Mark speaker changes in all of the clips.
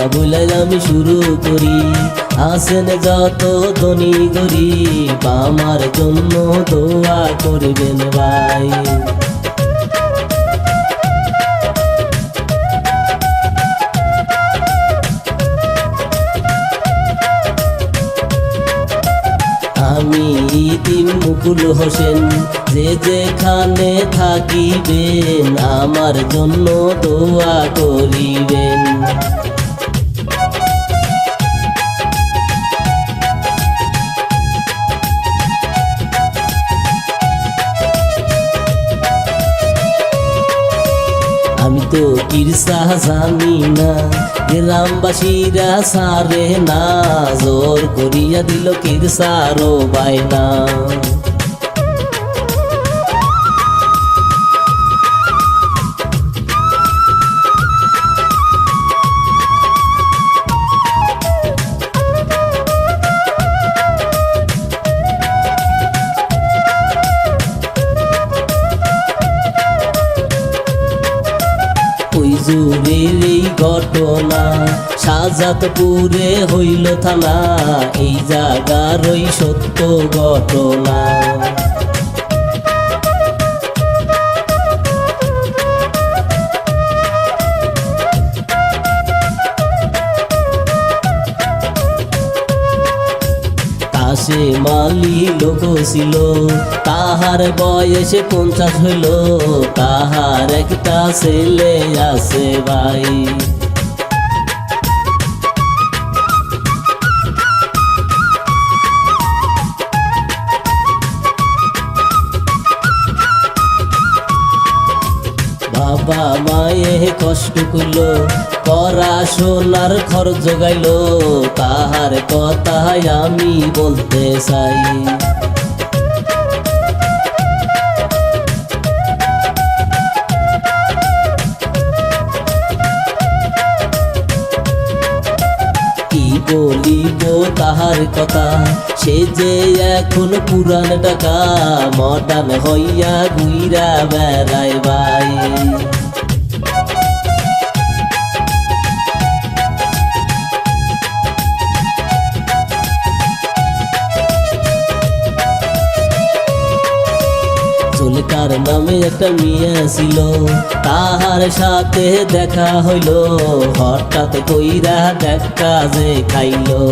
Speaker 1: বাংলা বলে আমি শুরু করি। আসেন যত ধনী গরিব আমার জন্য দোয়া করবেন ভাই। আমি ইতিম মুকুল হোসেন, যে যেখানে থাকিবেন, আমার জন্য দোয়া করিবেন। আমি তো কিরসা জানি না। গ্রামবাসীরা সারে না। জোর করিয়া দিল কিরসারো বাইনা সাজাতপুরে হইল থানা এই জায়গার ওই সত্য ঘটনা। কাশে মালি লোক ছিল, তাহার বয়স পঞ্চাশ হইল, তাহার একটা ছেলে আছে ভাই। বাবা মায়ে কষ্ট করল পড়াশোনার খরচ জোগাইল, তাহার কথাই আমি বলতে চাই। বলিব তাহার কথা? সে যে এখন পুরান টাকা মডার্ন হইয়া গুইরা বেড়ায় ভাই। জুলকার নামে একটা মেয়ে ছিল তাহার সাথে দেখা হইল হঠাৎ কইরা দেখা যে খাইলো।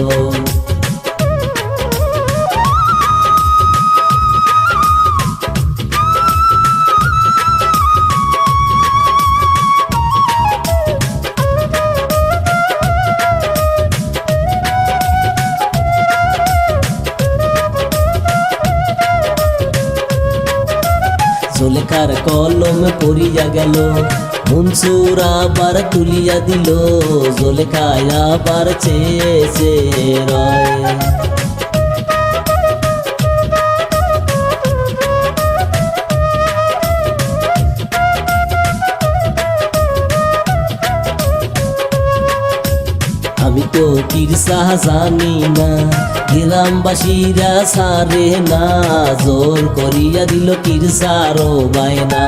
Speaker 1: জোলেকার কলম পড়িয়া গেল। মনসুর আবার তুলিয়া দিল। জোলেখায় আবার চেয়ে আমি তো কিরসা জানি না। গ্রামবাসীরা সারে না, জোর করিয়া দিল কিরসারো বায়না।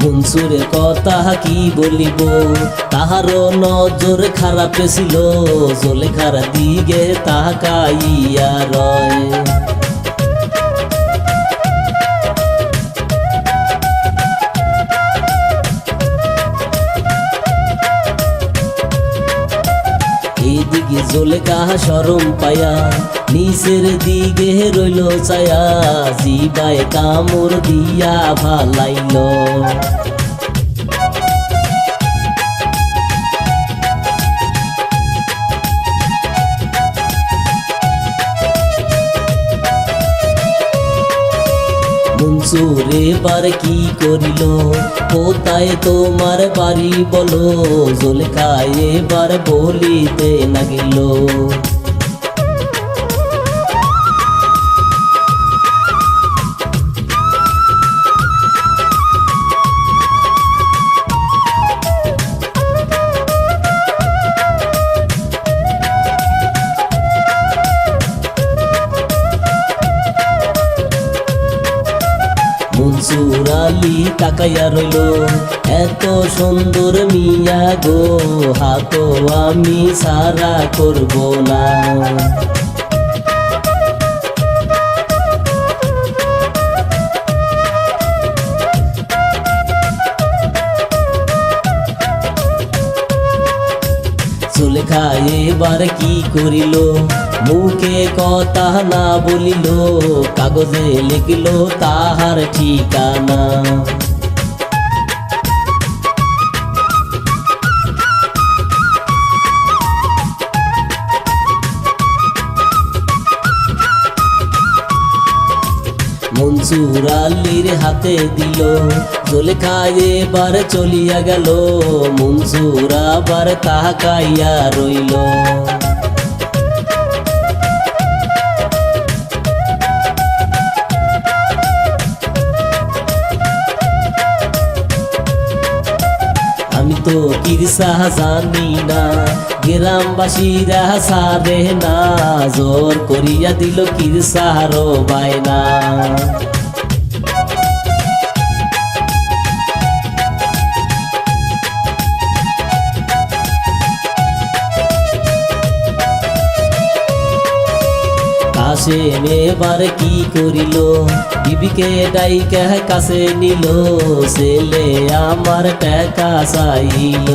Speaker 1: মনসুরের কথা কি বলিব? তাহারও নজর খারাপ ছিল জলেখার দিকে তাকাইয়া রয়। এইদিকে জলে কাহা সরম পায়া। নিচের দিকে রইল ছায়া জিবায় কামড় দিয়া ভালাইল। মনসুর বার কি করিল? কোথায় তোমার বাড়ি বলো? জলখায় এবার বলিতে লাগিল। আলী তাকাইয়া রইল। এত সুন্দর মিয়া গো হাতো আমি সারা করব না। সুলেখা এবার কি করিল? মুখে কথা না বলিল, কাগজে লিখিল তাহার ঠিকানা। মনসুর আলীর হাতে দিল জোলেখা এবার চলিয়া গেল, মনসুর আবার তাকাইয়া রইল। তো কিরসা জানি না। গ্রামবাসীরা সারে না। জোর করিয়া দিল কিরসারো বায়না। কাছে এবার কি করিল? বিবিকে ডাইকা কাছে নিল ছেলে আমার টাকা চাইল।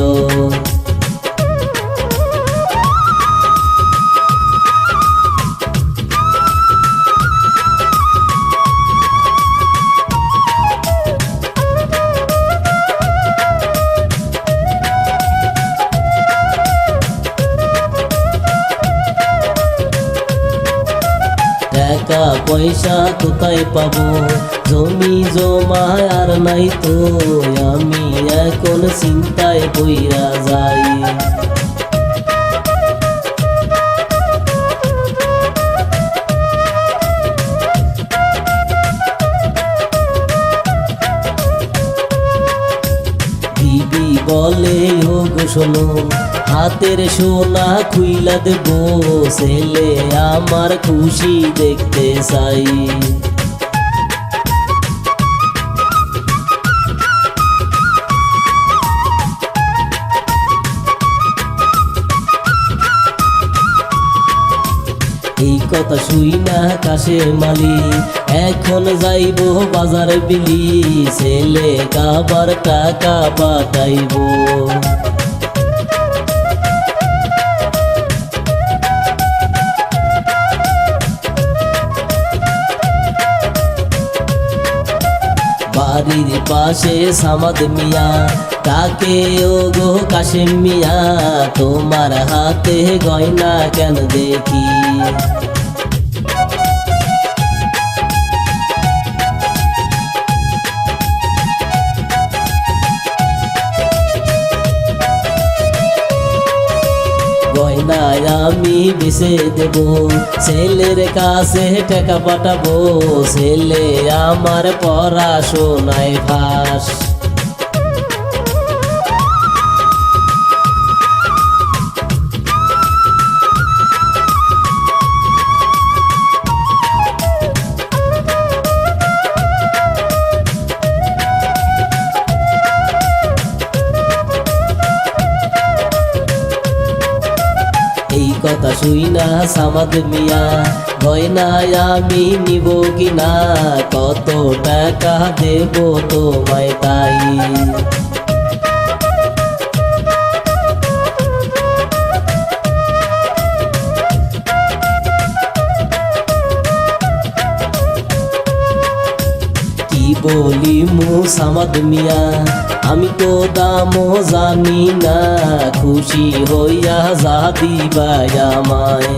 Speaker 1: পয়সা কোথায় পাবো? জমি জমা আর নাই তো। আমি এখন চিন্তায় বইরা যাই। বলে ও শোনো হাতের সোনা খুইলা দেব, ছেলে আমার খুশি দেখতে চাই। এই কথা শুই না কাশের মালি, এখন যাইব বাজার বিলি, ছেলে কাবার টাকা পাঠাইব। বাড়ির পাশে সামাদ মিয়া। কাকে ও গো কাশেম মিয়া তোমার হাতে গয়না কেন দেখি? গয়নায় আমি বেছে দেব। ছেলের কাছে টাকা পাঠাবো ছেলে আমার পড়াশোনায় ফাঁস। কথা শুই না সামাদ মিয়া, গয়নায় আমি নিব কিনা, কত টাকা দেব তোমায় তাই? বলি মু সামাদ মিয়া আমি তো দামও জানি না, খুশি হইয়া যা দিবাই আমায়।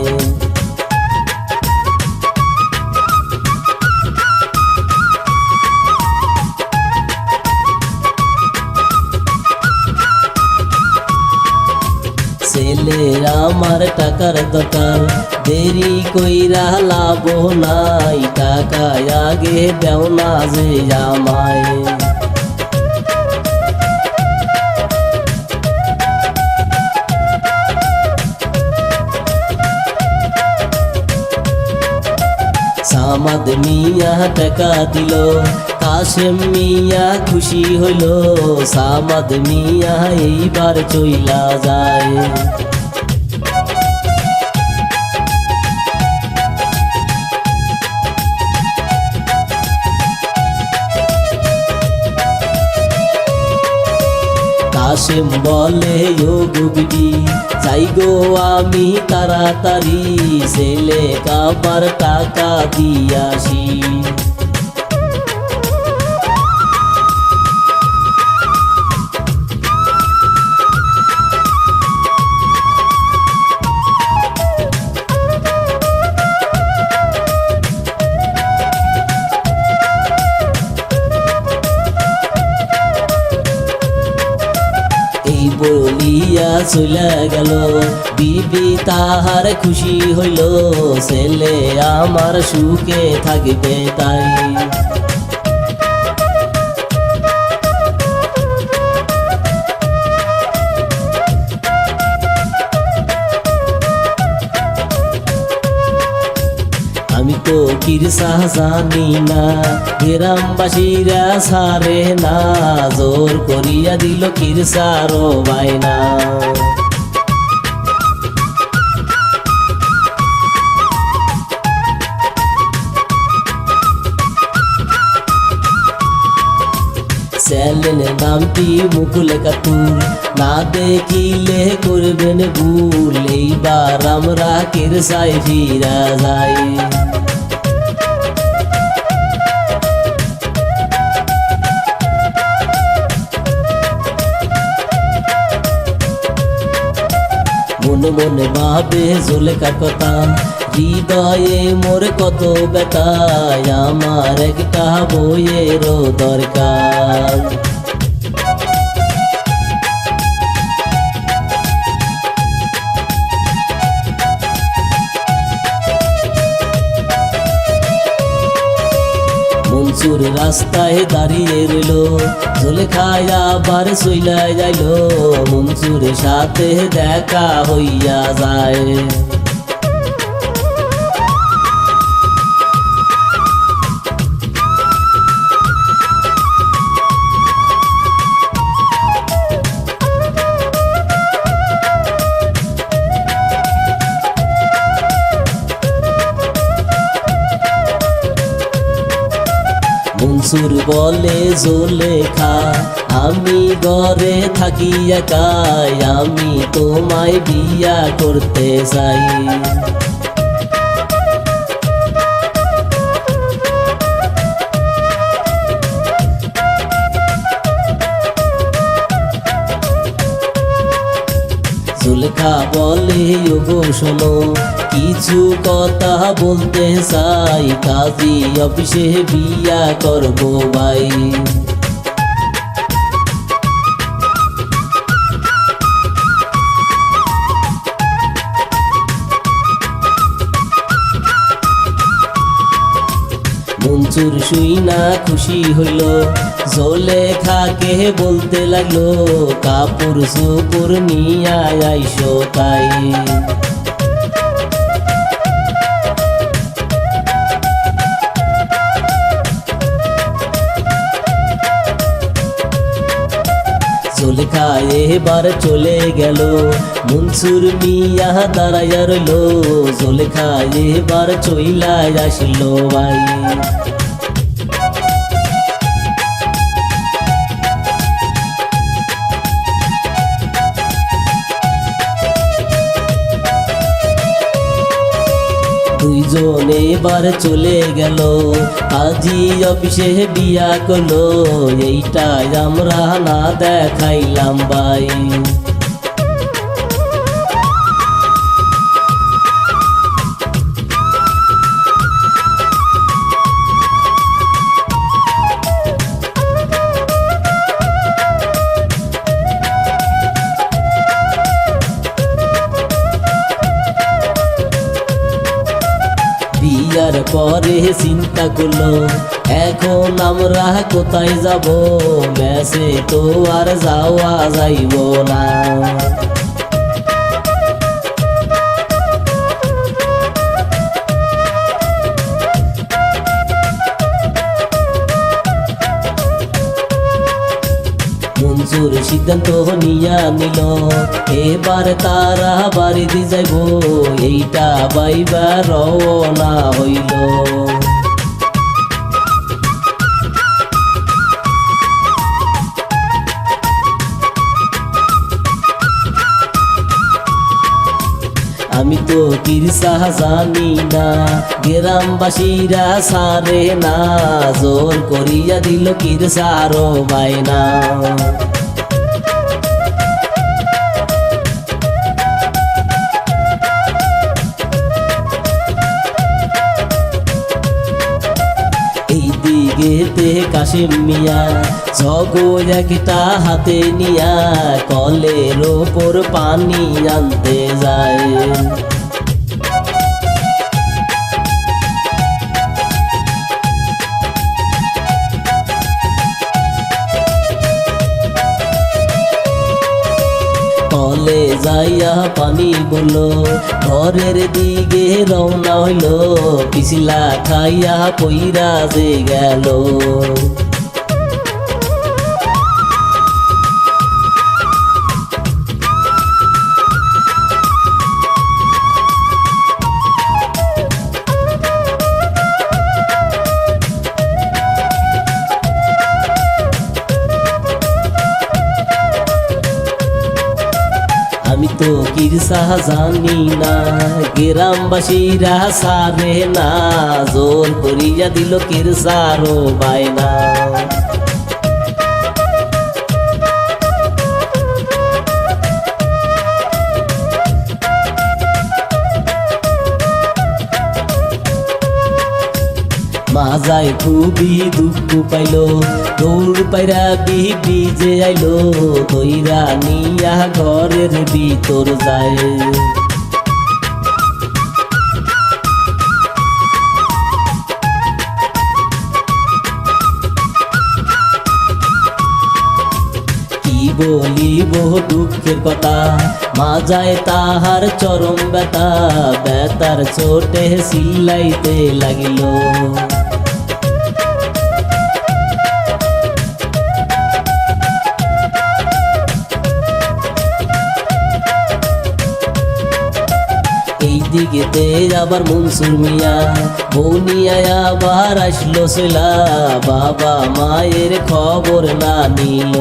Speaker 1: ছেলে আমার টাকার দরকার দেরি কইরা লাভ নাই টাকা আগে দেও না যে আমায়। সামাদ মিয়া টাকা দিল কাশেম মিয়া খুশি হইল। সামাদ মিয়া এইবার চইলা যায়। কাশেম বলে ও গুবিডি যাই গো আমি তাড়াতাড়ি ছেলে কাবার টাকা দিয়াসি বলিয়া চলে গেল। বিবি তাহার খুশি হইল ছেলে আমার সুখে থাকবে তাই। কিরসা জানি না। গ্রামবাসীরা সারে না। জোর করিয়া দিল কিরসারো বাইনা। চ্যালেনের নামটি মুকুল কাতুর না দেখিলে করবেন ভুল। এইবার আমরা কিরসাই ফিরা যাই। মনে ভাবে জোলেখা কথা। হৃদয়ে মোর কত বেতায় আমার একটা বইয়েরও দরকার। রাস্তায় দাঁড়িয়ে রইল। জলে খায়া আবার সইলা যাইল। মনসুরের সাথে দেখা হইয়া যায়। বলে জোলেখা আমি ঘরে থাকি একাই আমি তোমায় বিয়া করতে চাই। জুলেখা বলে গো শোনো। কিছু কথা বলতে চাই কাজী অফিসে বিয়া করব ভাই। মঞ্চুর শুই না খুশি হইল। জলে খাকে বলতে লাগল, কাপড় সুপুর নিয়া তাই। জোলেখা এবার চলে গেল, মনসুর মিয়া দাঁড়াইয়া রইল। জোলেখা এবার চইলা আসলো ভাই। দুইজন এবার চলে গেল। আজি অফিসে বিয়া করল এইটাই আমরা না দেখাইলাম ভাই। পরে চিন্তা করল এখন আমরা কোথায় যাব? মেসে তো আর যাওয়া যাইব না। সিদ্ধান্ত নিয়া নিল। এবার তারা বাড়ি দি যাইব, এইটা বাইবা রওনা হইল। আমি তো কিরসা জানি না, গ্রামবাসীরা সারে না, জোর করিয়া দিল কিরসারো বাইনা দিগেতে কাশিম মিয়া জগো একটা হাতে নিয়া কলের ওপর পানি আনতে যায়। যাইয়া পানি বলল ঘরের দিকে রওনা হইল পিছিলা খাইয়া পইরা যে গেল। তো কিরসা জানি না। গ্রামবাসীরা সারে না। জোর করিয়া দিল কিরসারো বায়না। মাজায় খুবই দুঃখ পাইল, দৌড় পাইরা বিবি যে আইলো তৈরা নিয়া ঘরের ভিতর যায়। বলিব দুঃখের কথা, মা যায় তাহার চরম ব্যথা, ব্যথার চোটে সিল্লাইতে লাগিল। দিকেতে আবার মনসুর মিয়া বনিয়া আবার আসলো সেলা। বাবা মায়ের খবর না নিল।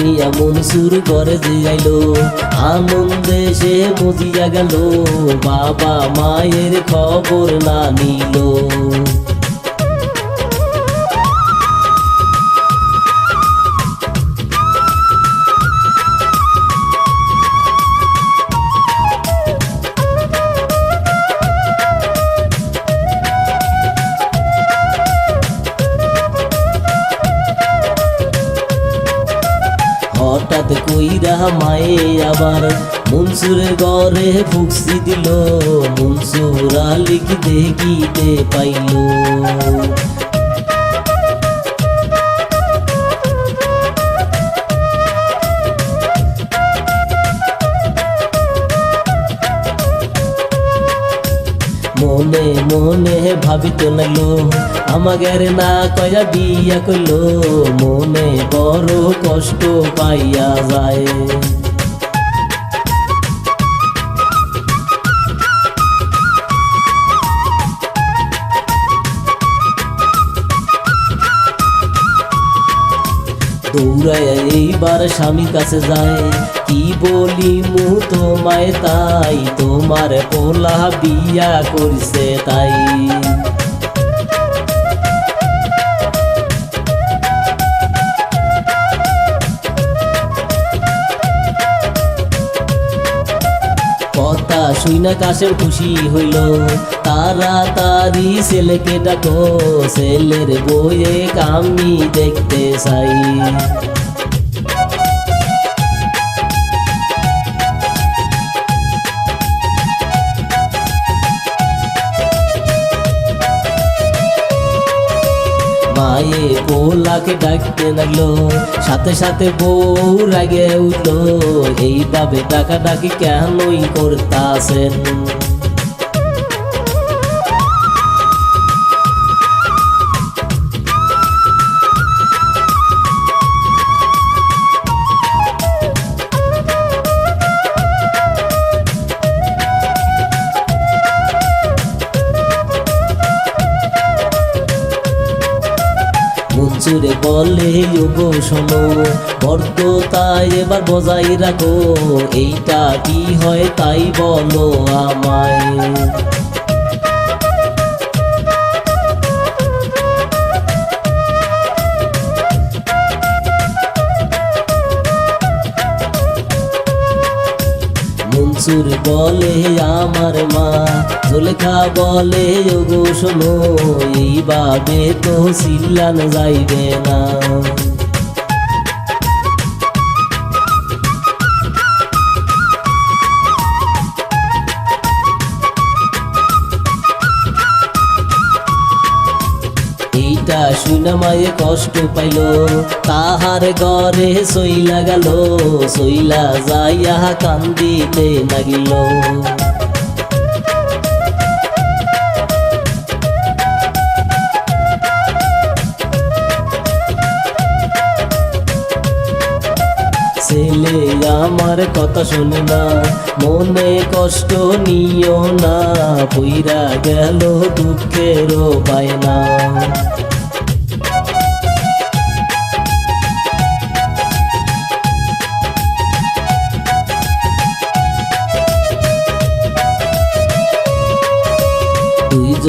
Speaker 1: বৌনিয়া মনসুর করে যে আনন্দে সে বুঝিয়া গেল বাবা মায়ের খবর না নিল। হঠাৎ কইরা মায়ে আবার মনসুরের ঘরে ফুকসি দিল। মনসুর আলিক দেখিতে পাইল। মনে মনে ভাবিত লাগল আমাদের না কয়া বিয়া করল, মনে বড় কষ্ট পাইয়া যায়। দৌড়ায় এইবার স্বামী কাছে যায়, কি বলি মু তোমায় তাই? তোমার পোলা বিয়া করছে তাই। কথা শুই না কাশের খুশি হইল। তাড়াতাড়ি ছেলেকে ডাকো ছেলের বইয়ে কামি দেখতে চাই। মায়ে পোলাকে ডাকতে লাগল। সাথে সাথে বউ রাগে উঠল। এইভাবে ডাকা ডাকি কেনই করতাছেন? মঞ্জুরে বলে গো শোনো বর্ত তাই এবার বজাই রাখো, এইটা কি হয় তাই বলো আমায়। মনসুর বলে আমার মা। জোলেখা বলে ওগো শোনো এইভাবে তো সিল্লান যাইবে না। শুনে মায়ে কষ্ট পাইল। তাহার ঘরে সইলা গেল। সইলা যাইয়া কান্দিতে লাগিল। ছেলে, আমার কথা শুনে না। মনে কষ্ট নিও না। পইরা গেল দুঃখেরও পায় না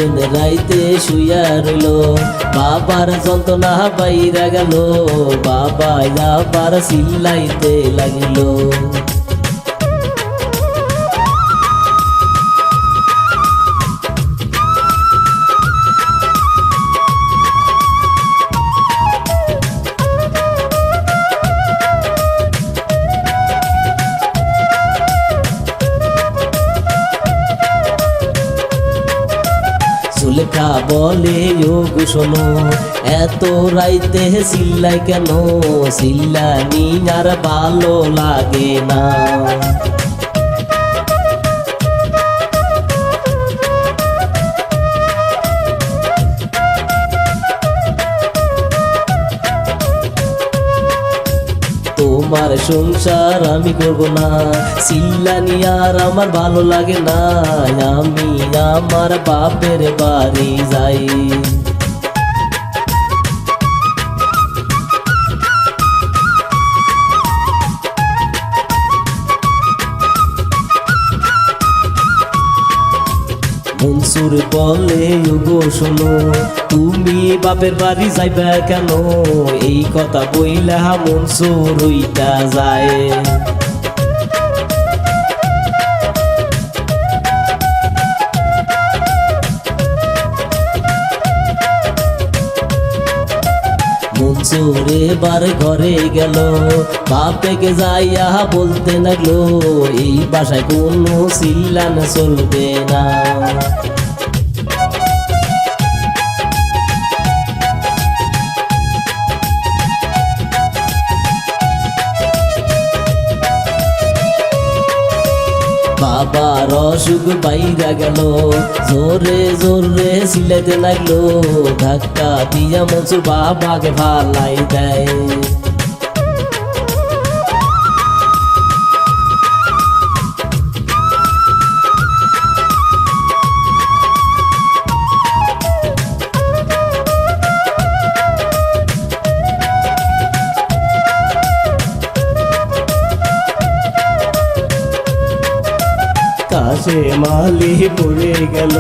Speaker 1: দুইজন রাইতে শুয়া রইল। বাবার যন্ত্রণা বাইরা গেল। বাবা আবার চিল্লাইতে লাগিল। বলে যোগ শোনো এত রাইতে সিল্লাই কেন? চিল্লানি আর ভালো লাগে না। তোমার সংসার আমি করব না। চিল্লানি আর আমার ভালো লাগে না। আমি আমার বাপের বাড়ি যাই। মনসুর বলে গো শোনো, তুমি বাপের বাড়ি যাইবা কেন? এই কথা বইলা মনসুর হইতা যায়। মনসুর এবার ঘরে গেল। বাপেকে যাইয়া বলতে লাগল এই বাসায় কোনো চিল্লান চলবে না। অসুখ বাইরা গেল। জোরে জোরে সিলাইতে লাগল। ধাক্কা দিয়া মনসুর বাবাকে ভালাই দেয়। কাশে মালি পড়ে গেল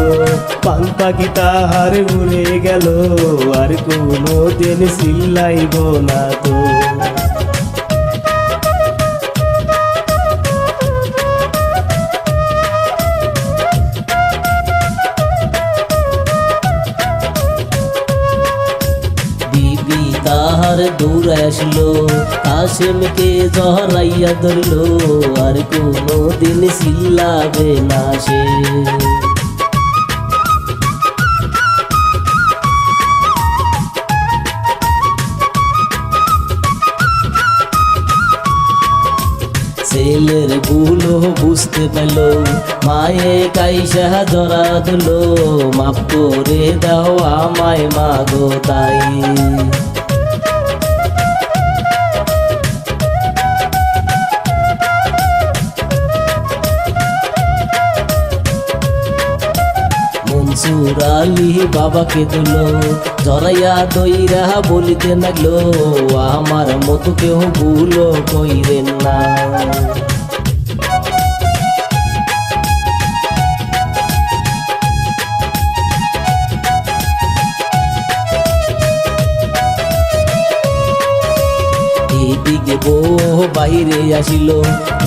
Speaker 1: পান পাখি তাহার উড়ে গেল আর কোনো দিন সিল্লাইব না হাসিমকে জহরাইয়া ধরল, আর কোনো দিন সিল্লাবে না সে। ছেলের ভুলো বুঝতে পেল মায়ে কাইসা জরা দিল মাফ করে দাও আমায়, মাগো তাই। মনসুর আলী বাবাকে দিল। জরাইয়া দইরা বলিতে লাগল আমার মতো কেউ ভুলো কইরেন না। বাইরে আসিল।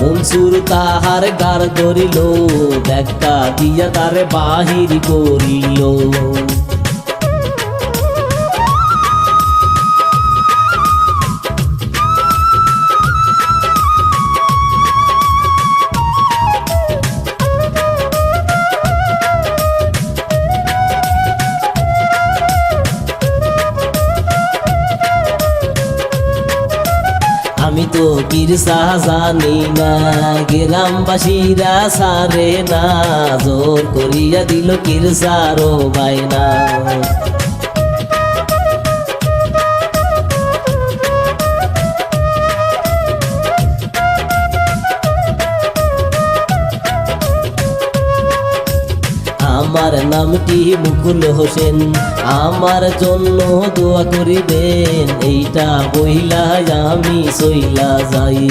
Speaker 1: মনসুর তাহার গার ধরিল। দেখা দিয়া তার বাহির করিল। তো কিরসা জানি না গ্রামবাসীরা সারে না জোর করিয়া দিল কিরসারো বাইনা নামটি মুকুল হোসেন। আমার জন্য দোয়া করিবেন এইটা বইলা আমি সইলা যাই।